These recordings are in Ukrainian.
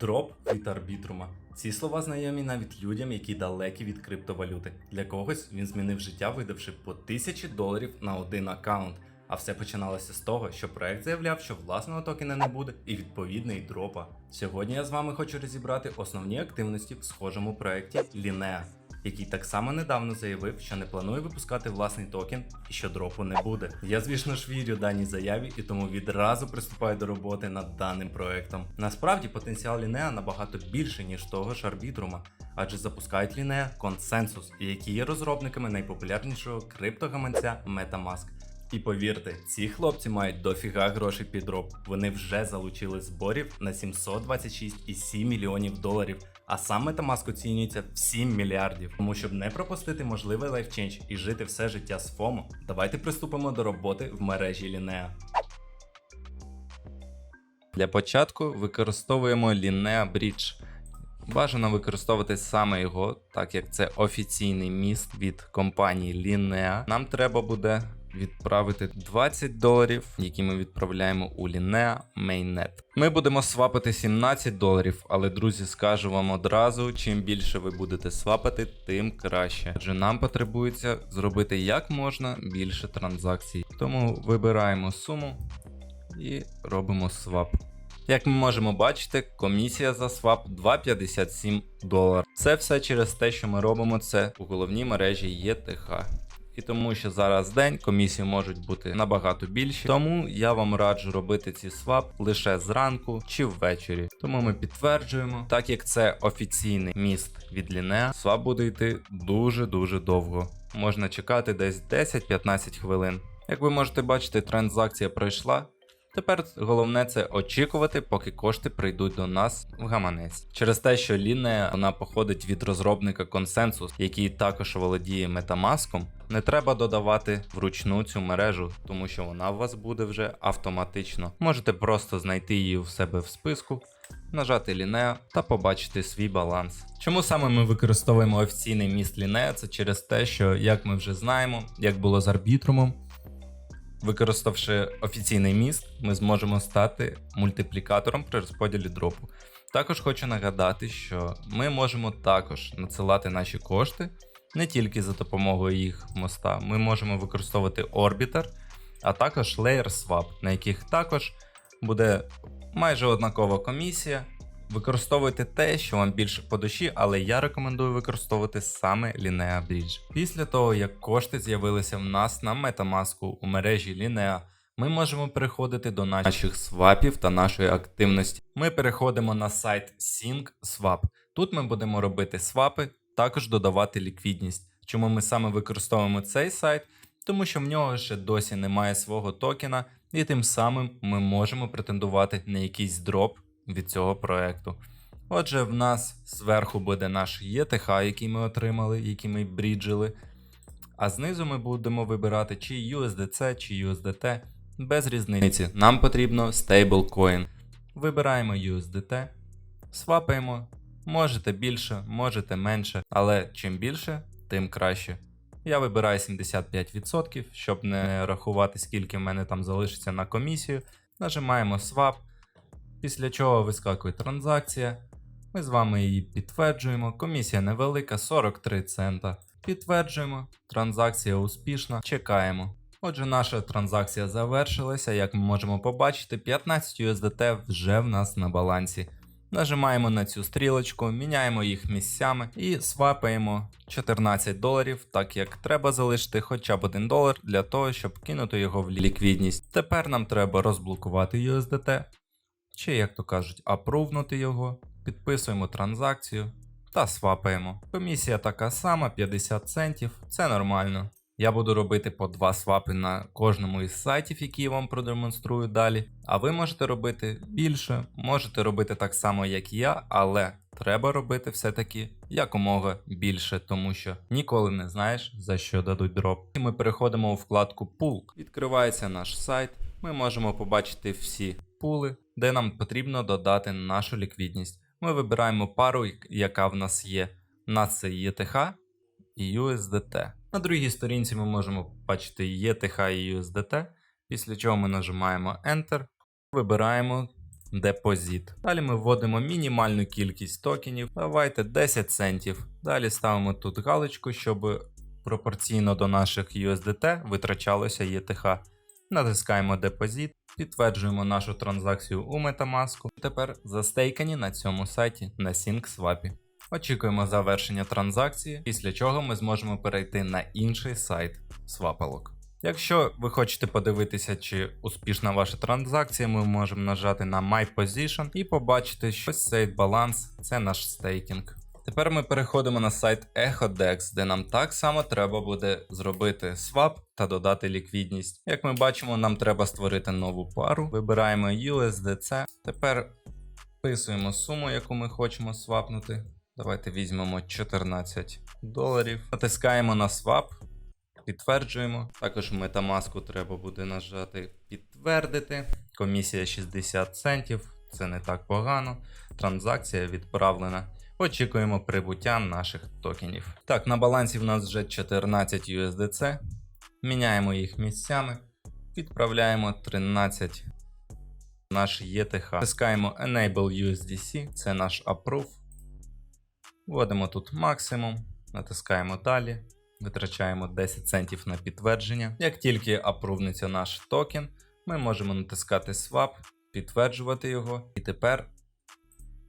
Дроп від арбітрума. Ці слова знайомі навіть людям, які далекі від криптовалюти. Для когось він змінив життя, видавши по тисячі доларів на один аккаунт. А все починалося з того, що проект заявляв, що власного токена не буде, і відповідний дропа. Сьогодні я з вами хочу розібрати основні активності в схожому проекті Linea, який так само недавно заявив, що не планує випускати власний токен і що дропу не буде. Я, звісно ж, вірю даній заяві і тому відразу приступаю до роботи над даним проектом. Насправді потенціал Linea набагато більше, ніж того ж арбітрума, адже запускають Linea консенсус, які є розробниками найпопулярнішого криптогаманця MetaMask. І повірте, ці хлопці мають дофіга грошей під дроп. Вони вже залучили зборів на 726,7 мільйонів доларів. А сам Metamask оцінюється в 7 мільярдів. Тому щоб не пропустити можливий лайфченж і жити все життя з ФОМО, давайте приступимо до роботи в мережі Linea. Для початку використовуємо Linea Bridge. Бажано використовувати саме його, так як це офіційний міст від компанії Linea. Нам треба буде відправити 20 доларів, які ми відправляємо у Linea Mainnet. Ми будемо свапати 17 доларів, але друзі, скажу вам одразу: чим більше ви будете свапати, тим краще. Адже нам потребується зробити як можна більше транзакцій. Тому вибираємо суму і робимо свап. Як ми можемо бачити, комісія за свап 2,57 долар. Це все через те, що ми робимо це у головній мережі ETH. І тому що зараз день комісії можуть бути набагато більші. Тому я вам раджу робити ці свап лише зранку чи ввечері. Тому ми підтверджуємо, так як це офіційний міст від Лінеа, свап буде йти дуже-дуже довго. Можна чекати десь 10-15 хвилин. Як ви можете бачити, транзакція пройшла. Тепер головне це очікувати, поки кошти прийдуть до нас в гаманець. Через те, що Linea вона походить від розробника консенсус, який також володіє метамаском, не треба додавати вручну цю мережу, тому що вона у вас буде вже автоматично. Можете просто знайти її в себе в списку. Нажати Linea та побачити свій баланс. Чому саме ми використовуємо офіційний міст Linea? Це через те, що, як ми вже знаємо, як було з арбітрумом, Використавши офіційний міст, ми зможемо стати мультиплікатором при розподілі дропу. Також хочу нагадати, що ми можемо також надсилати наші кошти не тільки за допомогою їх моста, ми можемо використовувати Orbiter, а також Layer Swap, на яких також буде майже однакова комісія. Використовуйте те, що вам більше по душі, але я рекомендую використовувати саме Linea Bridge. Після того, як кошти з'явилися в нас на Metamask у мережі Linea, ми можемо переходити до наших свапів та нашої активності. Ми переходимо на сайт SyncSwap. Тут ми будемо робити свапи, також додавати ліквідність. Чому ми саме використовуємо цей сайт? Тому що в нього ще досі немає свого токена, і тим самим ми можемо претендувати на якийсь дроп від цього проекту. Отже, в нас зверху буде наш ETH, який ми отримали, який ми бріджили. А знизу ми будемо вибирати чи USDC, чи USDT. Без різниці. Нам потрібно стейблкоін. Вибираємо USDT, свапаємо. Можете більше, можете менше, але чим більше, тим краще. Я вибираю 75%, щоб не рахувати, скільки в мене там залишиться на комісію. Нажимаємо Swap. Після чого вискакує транзакція. Ми з вами її підтверджуємо. Комісія невелика, 43 цента. Підтверджуємо, транзакція успішна, чекаємо. Отже, наша транзакція завершилася. Як ми можемо побачити, 15 USDT вже в нас на балансі. Нажимаємо на цю стрілочку, міняємо їх місцями і свапаємо 14 доларів, так як треба залишити хоча б 1 долар для того, щоб кинути його в ліквідність. Тепер нам треба розблокувати USDT, чи, як то кажуть, апрувнути його, підписуємо транзакцію та свапаємо. Комісія така сама, 50 центів, це нормально. Я буду робити по два свапи на кожному із сайтів, які я вам продемонструю далі. А ви можете робити більше, можете робити так само, як я, але треба робити все-таки якомога більше, тому що ніколи не знаєш, за що дадуть дроп. І ми переходимо у вкладку Пул. Відкривається наш сайт. Ми можемо побачити всі пули, де нам потрібно додати нашу ліквідність. Ми вибираємо пару, яка в нас є. У нас це ETH і USDT. На другій сторінці ми можемо побачити ETH і USDT, після чого ми нажимаємо Enter, вибираємо депозит. Далі ми вводимо мінімальну кількість токенів. Давайте 10 центів. Далі ставимо тут галочку, щоб пропорційно до наших USDT витрачалося ETH. Натискаємо депозит, підтверджуємо нашу транзакцію у Metamask. Тепер застейкані на цьому сайті на SyncSwap. Очікуємо завершення транзакції, після чого ми зможемо перейти на інший сайт свапалок. Якщо ви хочете подивитися, чи успішна ваша транзакція, ми можемо нажати на My Position і побачити, що ось цей баланс це наш стейкінг. Тепер ми переходимо на сайт EchoDex, де нам так само треба буде зробити свап та додати ліквідність. Як ми бачимо, нам треба створити нову пару. Вибираємо USDC. Тепер вписуємо суму, яку ми хочемо свапнути. Давайте візьмемо 14 доларів. Натискаємо на свап. Підтверджуємо. Також Metamask треба буде нажати підтвердити. Комісія 60 центів. Це не так погано. Транзакція відправлена. Очікуємо прибуття наших токенів. Так, на балансі в нас вже 14 USDC. Міняємо їх місцями. Відправляємо 13 наш ETH. Тискаємо Enable USDC, це наш approve. Вводимо тут максимум, натискаємо далі. Витрачаємо 10 центів на підтвердження. Як тільки апрувнеться наш токен, ми можемо натискати Swap, підтверджувати його. І тепер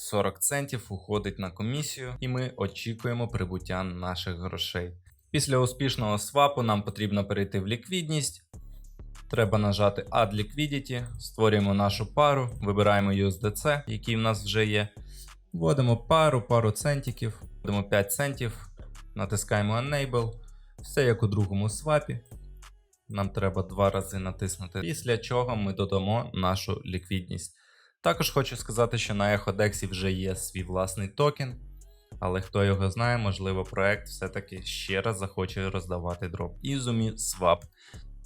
40 центів уходить на комісію, і ми очікуємо прибуття наших грошей. Після успішного свапу нам потрібно перейти в ліквідність. Треба нажати Add Liquidity, створюємо нашу пару, вибираємо USDC, який в нас вже є. Вводимо пару, пару центиків, вводимо 5 центів, натискаємо Enable. Все як у другому свапі. Нам треба два рази натиснути, після чого ми додамо нашу ліквідність. Також хочу сказати, що на EchoDex вже є свій власний токен, але хто його знає, можливо, проект все-таки ще раз захоче роздавати дроп. Izumi Swap.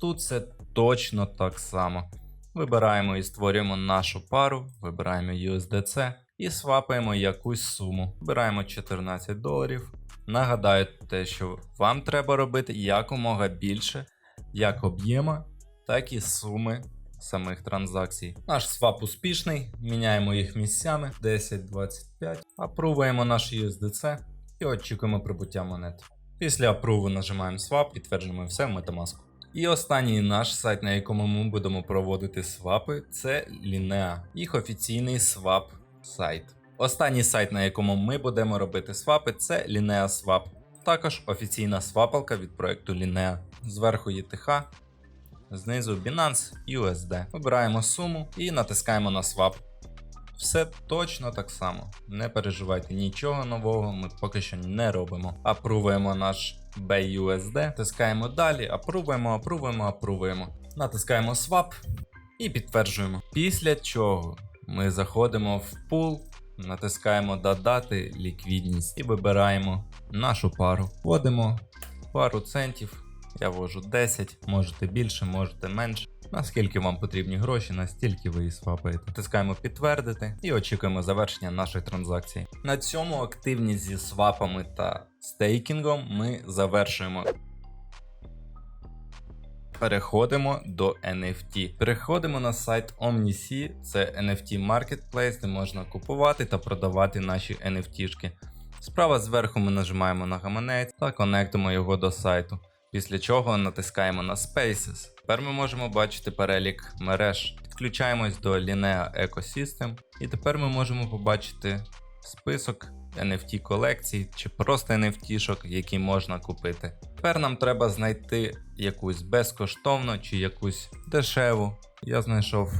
Тут це точно так само. Вибираємо і створюємо нашу пару, вибираємо USDC і свапаємо якусь суму. Вибираємо 14 доларів. Нагадаю те, що вам треба робити якомога більше як об'єма, так і суми самих транзакцій. Наш свап успішний, міняємо їх місцями 10-25, апрувуємо наш USDC і очікуємо прибуття монет. Після апруву нажимаємо свап, підтверджуємо все в Metamask. І останній наш сайт, на якому ми будемо проводити свапи, це Linea, їх офіційний свап сайт. Останній сайт, на якому ми будемо робити свапи, це Linea Swap. Також офіційна свапалка від проекту Linea. Зверху ETH, знизу Binance USD. Вибираємо суму і натискаємо на свап. Все точно так само. Не переживайте, нічого нового ми поки що не робимо. Апрувуємо наш BUSD, тискаємо далі, апрувуємо, апрувуємо, апрувуємо. Натискаємо Swap і підтверджуємо. Після чого ми заходимо в пул, натискаємо додати ліквідність і вибираємо нашу пару. Вводимо пару центів. Я ввожу 10, можете більше, можете менше. Наскільки вам потрібні гроші, настільки ви і свапаєте. Натискаємо підтвердити і очікуємо завершення нашої транзакції. На цьому активність зі свапами та стейкінгом ми завершуємо. Переходимо до NFT. Переходимо на сайт OmniSea, це NFT Marketplace, де можна купувати та продавати наші NFT-шки. Справа зверху ми нажимаємо на гаманець та конектимо його до сайту. Після чого натискаємо на Spaces. Тепер ми можемо бачити перелік мереж. Підключаємось до Linea Ecosystem, і тепер ми можемо побачити список NFT колекцій чи просто NFT-шок, які можна купити. Тепер нам треба знайти якусь безкоштовну чи якусь дешеву. Я знайшов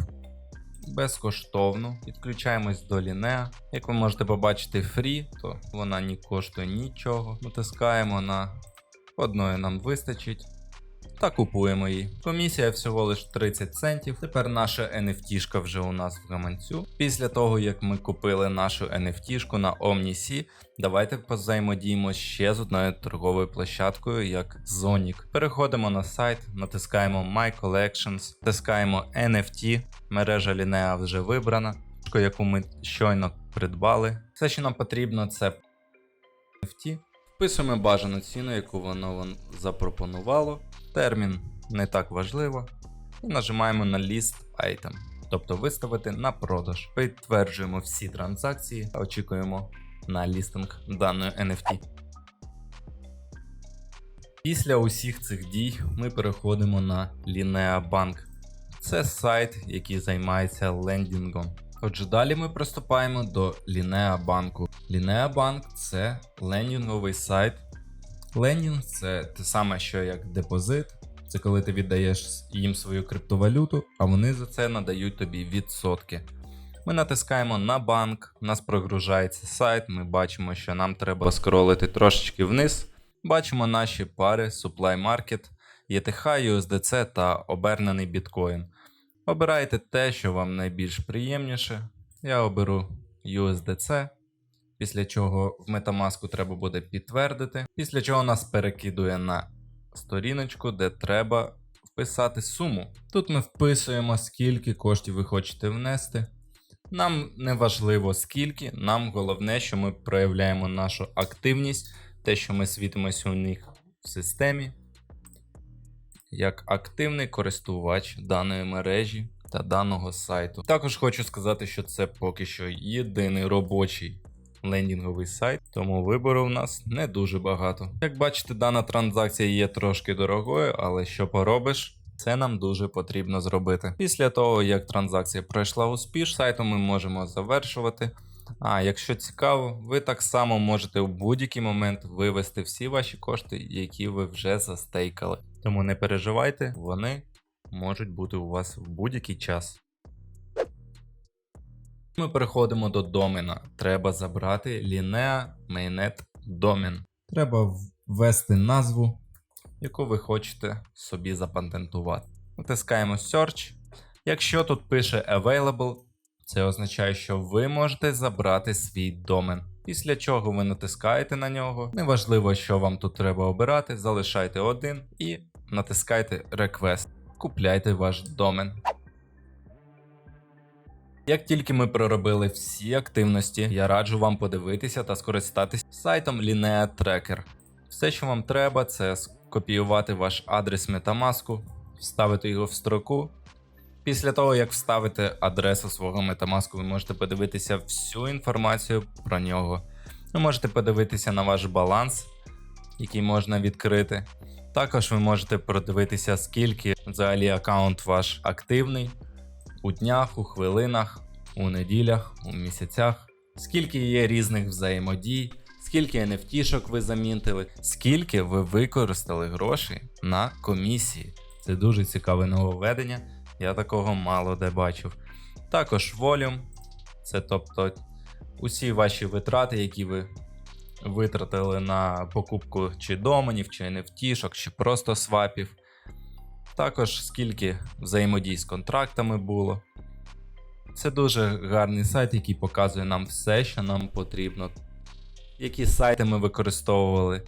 безкоштовну. Підключаємось до Linea. Як ви можете побачити, free, то вона не коштує нічого. Натискаємо на одної нам вистачить. Та купуємо її. Комісія всього лиш 30 центів. Тепер наша NFT вже у нас в гаманцю. Після того, як ми купили нашу NFT на OmniSea, давайте позаємодіємо ще з одною торговою площадкою, як Zonic. Переходимо на сайт, натискаємо My Collections, натискаємо NFT, мережа Linea вже вибрана, яку ми щойно придбали. Все, що нам потрібно, це NFT. Вписуємо бажану ціну, яку воно вам запропонувало. Термін не так важливо. І нажимаємо на List Item. тобто виставити на продаж. Підтверджуємо всі транзакції, та очікуємо на лістинг даної NFT. Після усіх цих дій ми переходимо на Linea Bank. Це сайт, який займається лендінгом. Отже, далі ми приступаємо до Linea Банку. Linea Bank це лендінговий сайт. Лендінг це те саме, що як депозит. Це коли ти віддаєш їм свою криптовалюту, а вони за це надають тобі відсотки. Ми натискаємо на банк, у нас прогружається сайт, ми бачимо, що нам треба скролити трошечки вниз. Бачимо наші пари Supply Market, ETH, USDC та обернений біткоін. Обирайте те, що вам найбільш приємніше. Я оберу USDC, після чого в Metamask треба буде підтвердити, після чого нас перекидує на сторіночку, де треба вписати суму. Тут ми вписуємо, скільки коштів ви хочете внести. Нам не важливо скільки, нам головне, що ми проявляємо нашу активність, те, що ми світимося у них в системі, як активний користувач даної мережі та даного сайту. Також хочу сказати, що це поки що єдиний робочий лендінговий сайт, тому вибору в нас не дуже багато. Як бачите, дана транзакція є трошки дорогою, але що поробиш? Це нам дуже потрібно зробити. Після того, як транзакція пройшла успішно, сайту ми можемо завершувати. А якщо цікаво, ви так само можете у будь-який момент вивести всі ваші кошти, які ви вже застейкали. Тому не переживайте, вони можуть бути у вас в будь-який час. Ми переходимо до домена. Треба забрати Linea Mainnet домен. Треба ввести назву, яку ви хочете собі запатентувати. Натискаємо Search. Якщо тут пише Available, це означає, що ви можете забрати свій домен. Після чого ви натискаєте на нього. Неважливо, що вам тут треба обирати, залишайте один і натискайте Request. Купляйте ваш домен. Як тільки ми проробили всі активності, я раджу вам подивитися та скористатися сайтом Linea Tracker. Все, що вам треба, це скопіювати ваш адрес Metamask, вставити його в строку. Після того, як вставите адресу свого Metamask, ви можете подивитися всю інформацію про нього. Ви можете подивитися на ваш баланс, який можна відкрити. Також ви можете продивитися, скільки взагалі аккаунт ваш активний у днях, у хвилинах, у неділях, у місяцях, скільки є різних взаємодій, скільки NFT-шок ви замінтили, скільки ви використали грошей на комісії. Це дуже цікаве нововведення, я такого мало де бачив. Також Volume, це тобто усі ваші витрати, які ви витратили на покупку чи доменів, чи NFT-шок, чи просто свапів. Також скільки взаємодій з контрактами було. Це дуже гарний сайт, який показує нам все, що нам потрібно. Які сайти ми використовували.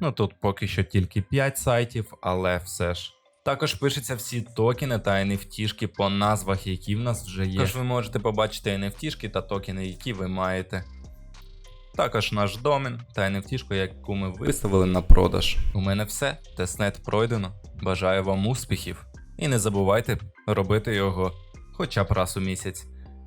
Ну тут поки що тільки 5 сайтів, але все ж. Також пишуться всі токени та NFT по назвах, які в нас вже є. Також ви можете побачити NFT та токени, які ви маєте. Також наш домен та NFT, яку ми виставили на продаж. У мене все. Тестнет пройдено. Бажаю вам успіхів. І не забувайте робити його хоча б раз у місяць.